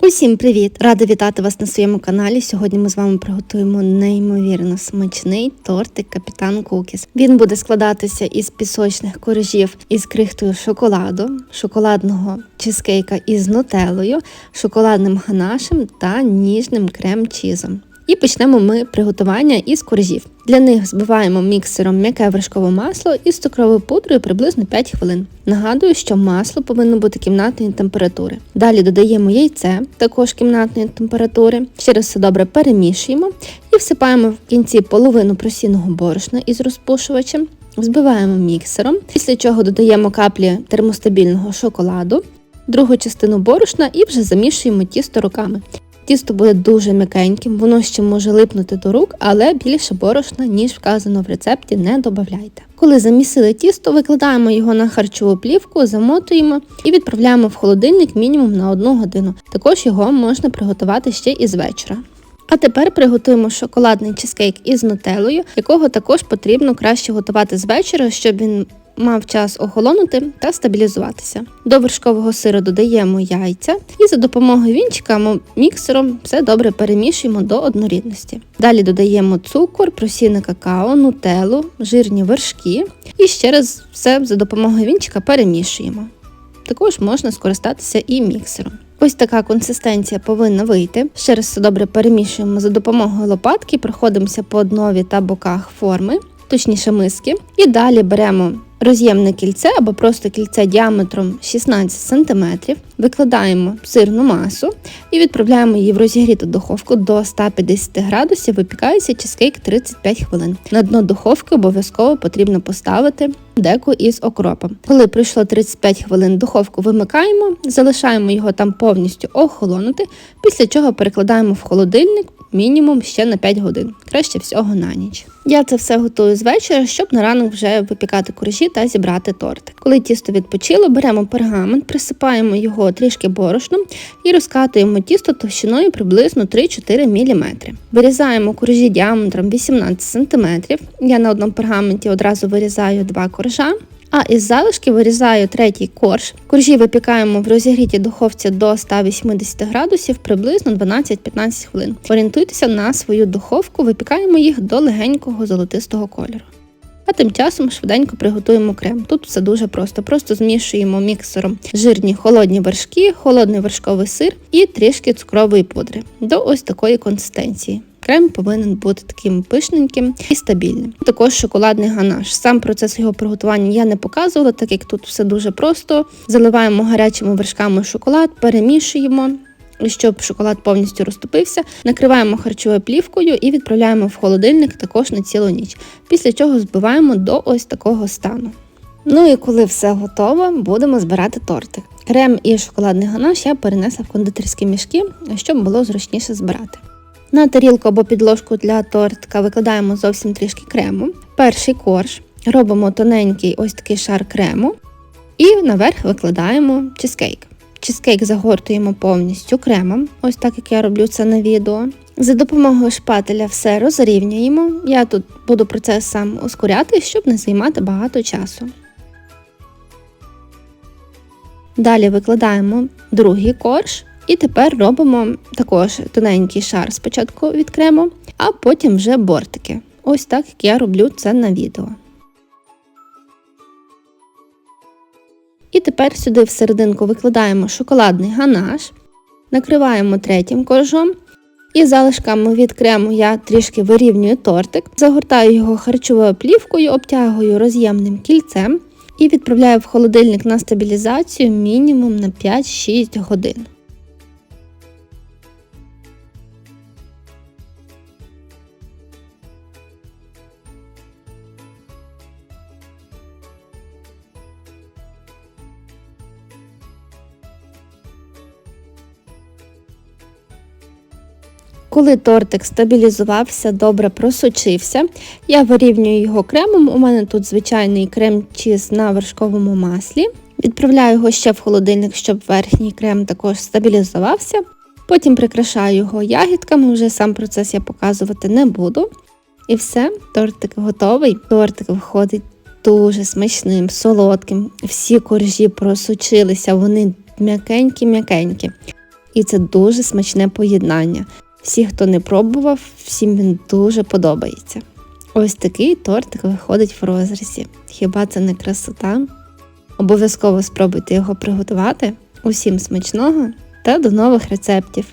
Усім привіт! Рада вітати вас на своєму каналі. Сьогодні ми з вами приготуємо неймовірно смачний тортик Капітан Кукіс. Він буде складатися із пісочних коржів із крихтою шоколаду, шоколадного чизкейка із нутеллою, шоколадним ганашем та ніжним крем-чізом. І почнемо ми приготування із коржів. Для них збиваємо міксером м'яке вершкове масло із цукровою пудрою приблизно 5 хвилин. Нагадую, що масло повинно бути кімнатної температури. Далі додаємо яйце, також кімнатної температури. Ще раз все добре перемішуємо і всипаємо в кінці половину просіного борошна із розпушувачем. Збиваємо міксером, після чого додаємо каплі термостабільного шоколаду, другу частину борошна і вже замішуємо тісто руками. Тісто буде дуже м'якеньким, воно ще може липнути до рук, але більше борошна, ніж вказано в рецепті, не додавайте. Коли замісили тісто, викладаємо його на харчову плівку, замотуємо і відправляємо в холодильник мінімум на 1 годину. Також його можна приготувати ще і з вечора. А тепер приготуємо шоколадний чизкейк із нутеллою, якого також потрібно краще готувати з вечора, щоб він мав час охолонути та стабілізуватися. До вершкового сиру додаємо яйця і за допомогою вінчика міксером все добре перемішуємо до однорідності. Далі додаємо цукор, просіне какао, нутеллу, жирні вершки і ще раз все за допомогою вінчика перемішуємо. Також можна скористатися і міксером. Ось така консистенція повинна вийти. Ще раз все добре перемішуємо за допомогою лопатки, проходимося по днові та боках форми, точніше миски, і далі беремо роз'ємне кільце або просто кільце діаметром 16 см, викладаємо сирну масу і відправляємо її в розігріту духовку до 150 градусів, випікається чизкейк 35 хвилин. На дно духовки обов'язково потрібно поставити деку із окропом. Коли пройшло 35 хвилин, духовку вимикаємо, залишаємо його там повністю охолонути, після чого перекладаємо в холодильник мінімум ще на 5 годин, краще всього на ніч. Я це все готую з вечора, щоб на ранок вже випікати коржі та зібрати тортик. Коли тісто відпочило, беремо пергамент, присипаємо його трішки борошном і розкатуємо тісто товщиною приблизно 3-4 мм. Вирізаємо коржі діаметром 18 см. Я на одному пергаменті одразу вирізаю два коржа. А із залишки вирізаю третій корж. Коржі випікаємо в розігрітій духовці до 180 градусів приблизно 12-15 хвилин. Орієнтуйтеся на свою духовку, випікаємо їх до легенького золотистого кольору. А тим часом швиденько приготуємо крем. Тут все дуже просто. Просто змішуємо міксером жирні холодні вершки, холодний вершковий сир і трішки цукрової пудри до ось такої консистенції. Крем повинен бути таким пишненьким і стабільним. Також шоколадний ганаш. Сам процес його приготування я не показувала, так як тут все дуже просто. Заливаємо гарячими вершками шоколад, перемішуємо. Щоб шоколад повністю розтопився, накриваємо харчовою плівкою і відправляємо в холодильник також на цілу ніч, після чого збиваємо до ось такого стану. Ну і коли все готово, будемо збирати тортик. Крем і шоколадний ганаш я перенесла в кондитерські мішки, щоб було зручніше збирати. На тарілку або підложку для тортика викладаємо зовсім трішки крему. Перший корж, робимо тоненький ось такий шар крему і наверх викладаємо чизкейк. Чизкейк загортуємо повністю кремом, ось так як я роблю це на відео. За допомогою шпателя все розрівнюємо. Я тут буду процес сам ускоряти, щоб не займати багато часу. Далі викладаємо другий корж і тепер робимо також тоненький шар спочатку від крему, а потім вже бортики. Ось так як я роблю це на відео. І тепер сюди в серединку викладаємо шоколадний ганаш, накриваємо третім коржом. І залишками від крему я трішки вирівнюю тортик, загортаю його харчовою плівкою, обтягую роз'ємним кільцем і відправляю в холодильник на стабілізацію мінімум на 5-6 годин. Коли тортик стабілізувався, добре просочився, я вирівнюю його кремом. У мене тут звичайний крем чіз на вершковому маслі. Відправляю його ще в холодильник, щоб верхній крем також стабілізувався. Потім прикрашаю його ягідками, вже сам процес я показувати не буду. І все, тортик готовий. Тортик виходить дуже смачним, солодким. Всі коржі просочилися, вони м'якенькі-м'якенькі. і це дуже смачне поєднання. Всі, хто не пробував, всім він дуже подобається. Ось такий тортик виходить в розрізі. Хіба це не красота? Обов'язково спробуйте його приготувати. Усім смачного та до нових рецептів!